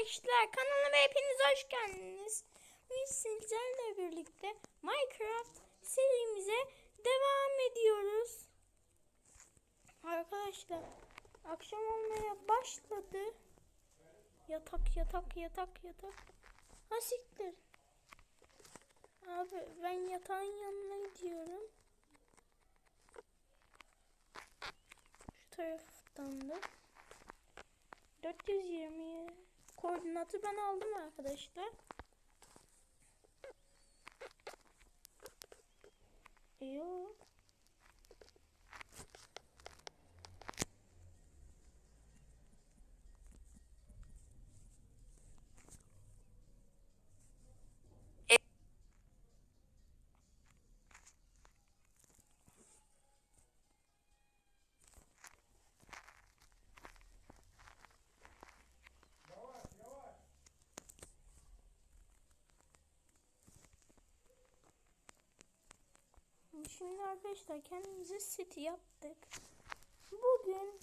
arkadaşlar kanalıma hepiniz hoş geldiniz. Biz sizlerle birlikte Minecraft serimize devam ediyoruz. Arkadaşlar akşam olmaya başladı. Yatak yatak yatak yatak. Ha siktir. Abi ben yatağın yanına gidiyorum. Şu taraftan da. 420 koordinatı ben aldım arkadaşlar. Yok. Şimdi arkadaşlar kendimize set yaptık. Bugün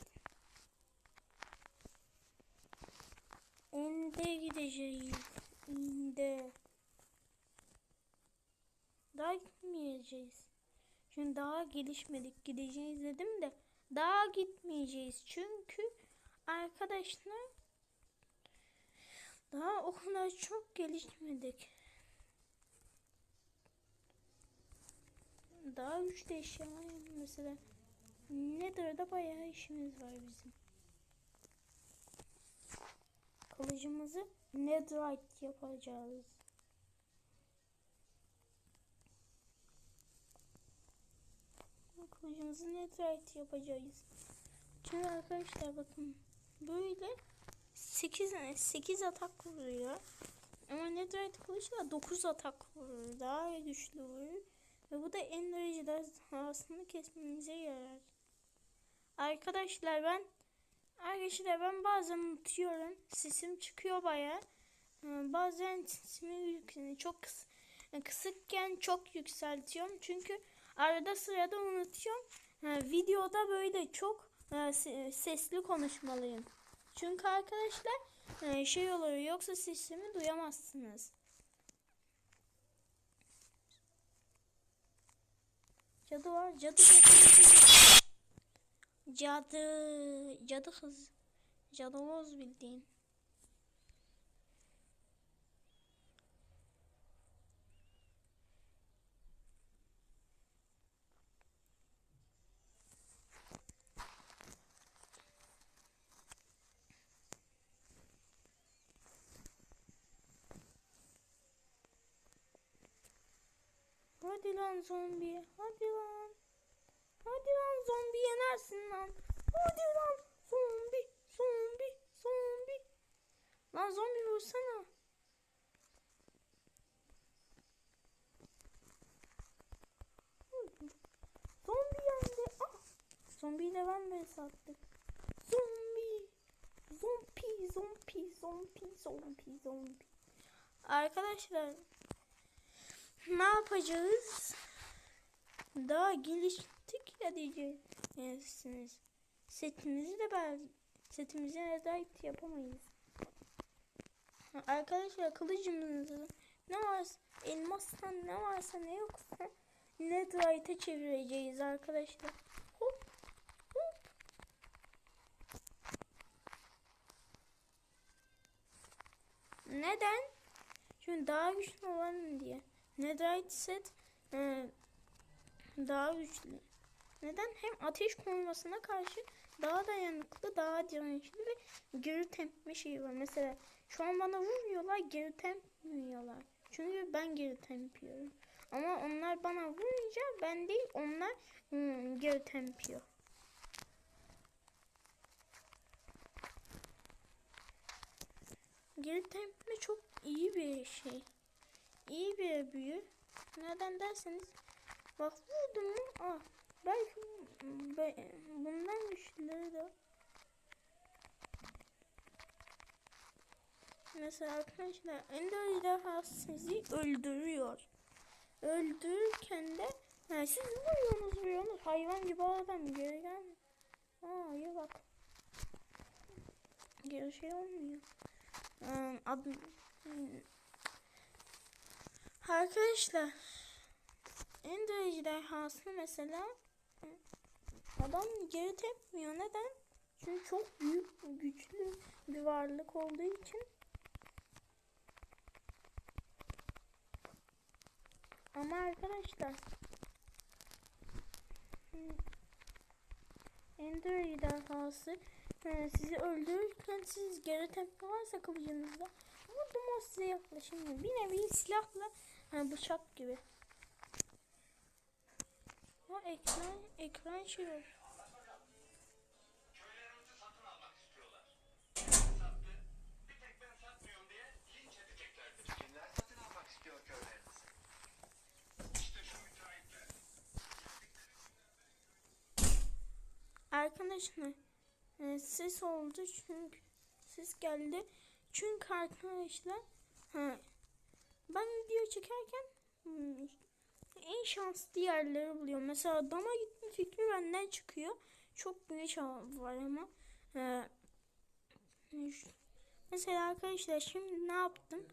Ende gideceğiz. Ende. Daha gitmeyeceğiz. Şimdi daha gelişmedik. Gideceğiz dedim de daha gitmeyeceğiz. Çünkü arkadaşlar daha o kadar çok gelişmedik. Daha güçlü eşya mesela Nether'da bayağı işimiz var bizim. Kılıcımızı Netherite yapacağız. Kılıcımızı Netherite yapacağız. Şimdi arkadaşlar bakın böyle 8 8 atak vuruyor. Ama Netherite kılıçla 9 atak vurur. Daha güçlü vurur. Ve bu da en derecede havasını kesmenize yarar. Arkadaşlar ben Arkadaşlar ben bazen unutuyorum. Sesim çıkıyor baya. Bazen sesimi çok kıs kısıkken çok yükseltiyorum. Çünkü arada sırada unutuyorum. Videoda böyle çok sesli konuşmalıyım. Çünkü arkadaşlar şey oluyor yoksa sesimi duyamazsınız. Cadı var. Cadı cadı cadı. Cadı. Cadı kız. Cadıvoz bildiğin. Hadi lan zombi. Hadi lan. Hadi lan zombi yenersin lan. Hadi lan zombi. Zombi. Zombi. Lan zombi vursana. Zombi yendi. Ah. Zombiyle ben de sattık. Zombi. Zombi. Zombi. Zombi. Zombi. Zombi. Arkadaşlar ne yapacağız? Daha geliştik ya diyeceksiniz. Setimizi de ben setimize nezayet yapamayız. Arkadaşlar kılıcımızı ne varsa elmastan ne varsa ne yoksa netherite'e çevireceğiz arkadaşlar. Hop hop. Neden? Çünkü daha güçlü olalım diye. Netherite set e, daha güçlü. Neden? Hem ateş konmasına karşı daha dayanıklı, daha dirençli ve geri tepme şeyi var. Mesela şu an bana vurmuyorlar, geri tepmiyorlar. Çünkü ben geri tempiyorum. Ama onlar bana vurunca ben değil, onlar hmm, geri tempiyor. Geri tepme çok iyi bir şey. İyi bir büyü. Neden derseniz bak vurdum mu ah belki be, bundan güçlüleri de Mesela arkadaşlar Ender ejderha sizi öldürüyor. Öldürürken de yani siz vuruyorsunuz vuruyorsunuz hayvan gibi adam geri gelmiyor. Aa ya bak. Geri şey olmuyor. Ee, ad- Arkadaşlar Ender ejderhası mesela adam geri tepmiyor. Neden? Çünkü çok büyük, güçlü bir varlık olduğu için. Ama arkadaşlar Ender ejderhası e, sizi öldürürken siz geri tepki varsa kılıcınızda vurdum o size yaklaşamıyor. Bir nevi silahla e, bıçak gibi. O ekran ekran şey müteahhitler. Arkadaşlar e, ses oldu çünkü ses geldi. Çünkü arkadaşlar ha, ben video çekerken hmm, en şanslı yerleri buluyorum. Mesela dama gitme fikri benden çıkıyor. Çok güneş var ama. e, mesela arkadaşlar şimdi ne yaptım?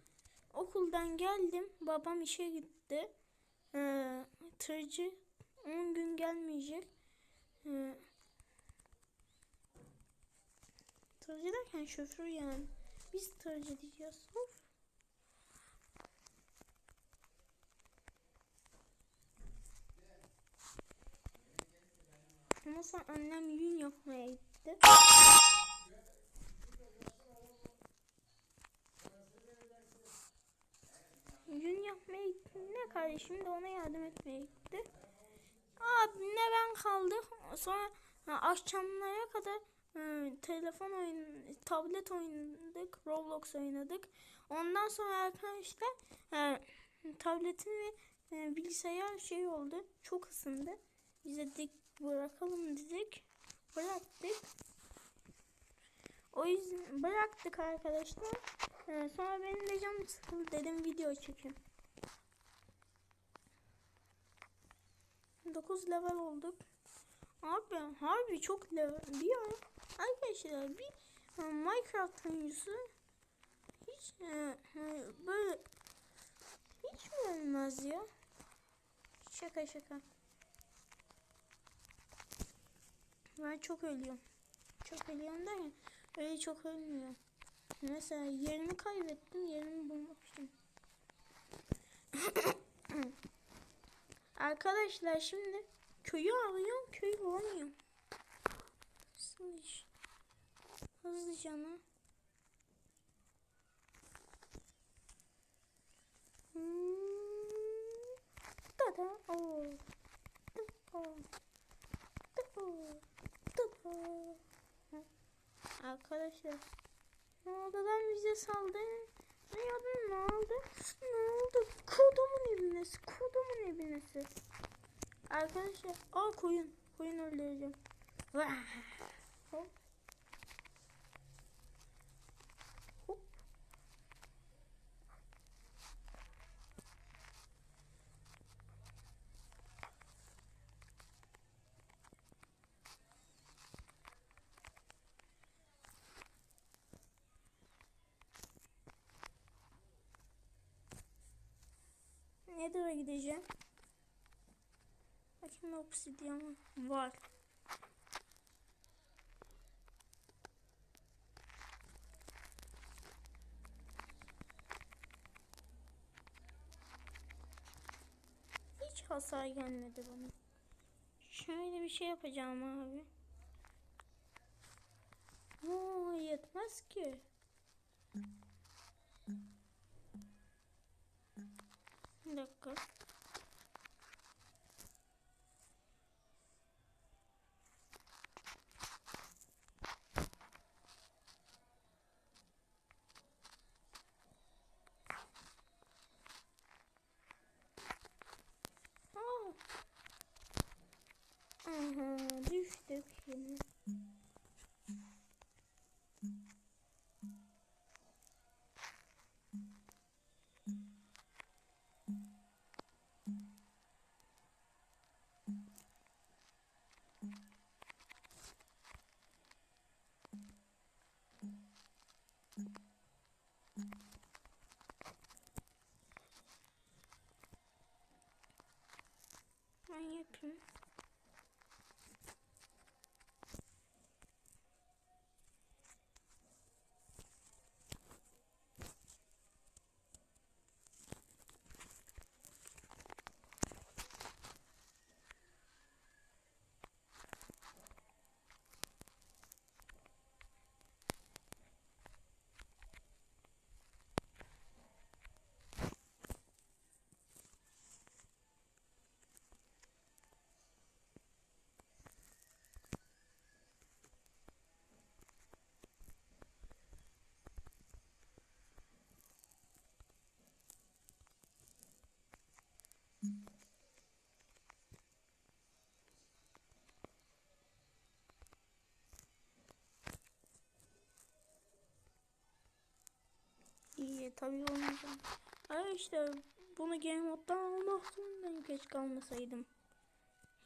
Okuldan geldim. Babam işe gitti. E, tırcı 10 gün gelmeyecek. E, Tırcı derken şoför yani. Biz tırcı diyeceğiz. Of. Ama sonra annem yün yapmaya gitti. Yün yapmaya gitti. Ne kardeşim de ona yardım etmeye gitti. Abimle ben kaldık. Sonra akşamlara kadar e, telefon oyun, tablet oynadık, Roblox oynadık. Ondan sonra arkadaşlar e, tabletin ve e, bilgisayar şey oldu. Çok ısındı. Biz dedik bırakalım dedik. Bıraktık. O yüzden bıraktık arkadaşlar. E, sonra benim de canım sıkıldı dedim video çekeyim. 9 level olduk. Abi harbi çok level. Bir ara arkadaşlar bir e, Minecraft oyuncusu hiç e, e, böyle hiç mi ölmez ya? Şaka şaka. Ben çok ölüyorum. Çok ölüyorum derken öyle çok ölmüyorum. Mesela yerimi kaybettim, yerimi için. Arkadaşlar şimdi köyü arıyorum, köyü bulamıyorum. Nasıl iş? Hızlıca mı? Hmm. Tada. Oo. Tada. Tada. Arkadaşlar ne oldu lan bize saldırı? Ne yaptın ne oldu? Ne oldu? Kodumun ibnesi, kodumun ibnesi. Arkadaşlar, aa koyun, koyun öldüreceğim. Hop. Nether'a gideceğim. Bakayım obsidian var. Hiç hasar gelmedi bana. Şöyle bir şey yapacağım abi. Oo, yetmez ki. Dakika. Aa. Aha, düştük yine. bakayım. İyi tabii olmayacak. Arkadaşlar bunu game moddan almak zorundayım keşke almasaydım.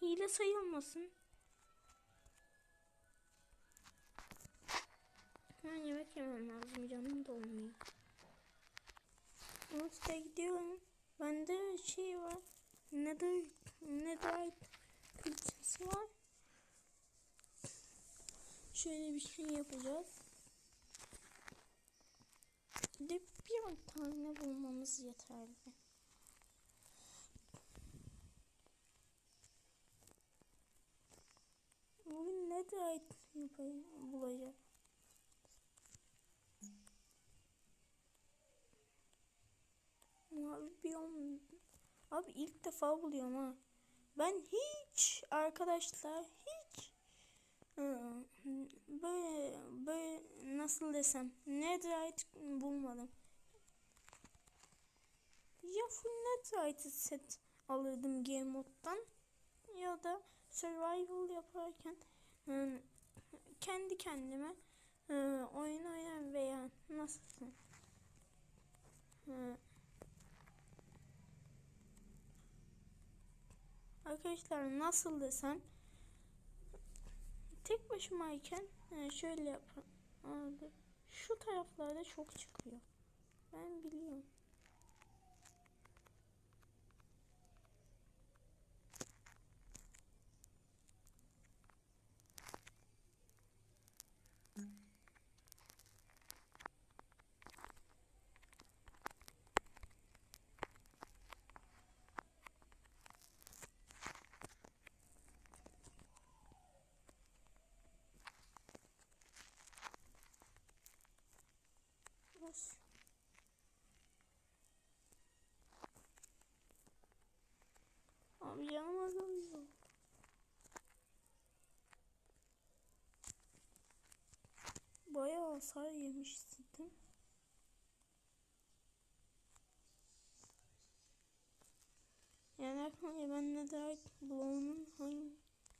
Hile sayılmasın. Ben yemek yemem lazım canım dolmuyor. Monster'a gidiyorum. Bende şey var. Nether, netherite kılıçsı var. Şöyle bir şey yapacağız. Bir de bir tane bulmamız yeterli. Bugün ne de bulacağım. Mavi biyom. Abi ilk defa buluyorum ha. Ben hiç arkadaşlar hiç ıı, böyle böyle nasıl desem netherite bulmadım. Ya full netherite set alırdım game moddan ya da survival yaparken ıı, kendi kendime ıı, oyun oynar veya nasıl desem ıı, Arkadaşlar nasıl desem tek başımayken e, şöyle yapın. Şu taraflarda çok çıkıyor. Ben biliyorum. Boş. Abi yanmadım ya. Bayağı hasar yemişsin. Yani aklıma ben Netherite bloğunun hangi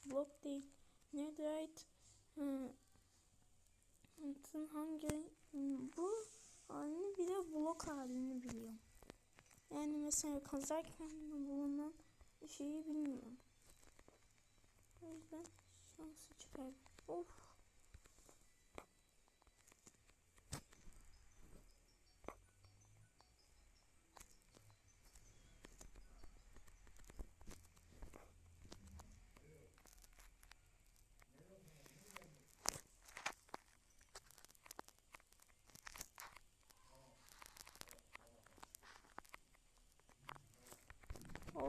blok değil Netherite hı, hangi bu halini bir de blok halini biliyorum. Yani mesela kazarken bulunan şeyi bilmiyorum. O yüzden şansı çıkar. Of.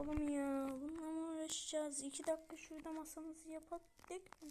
Oğlum ya bununla mı uğraşacağız? İki dakika şurada masamızı yapalım. mi?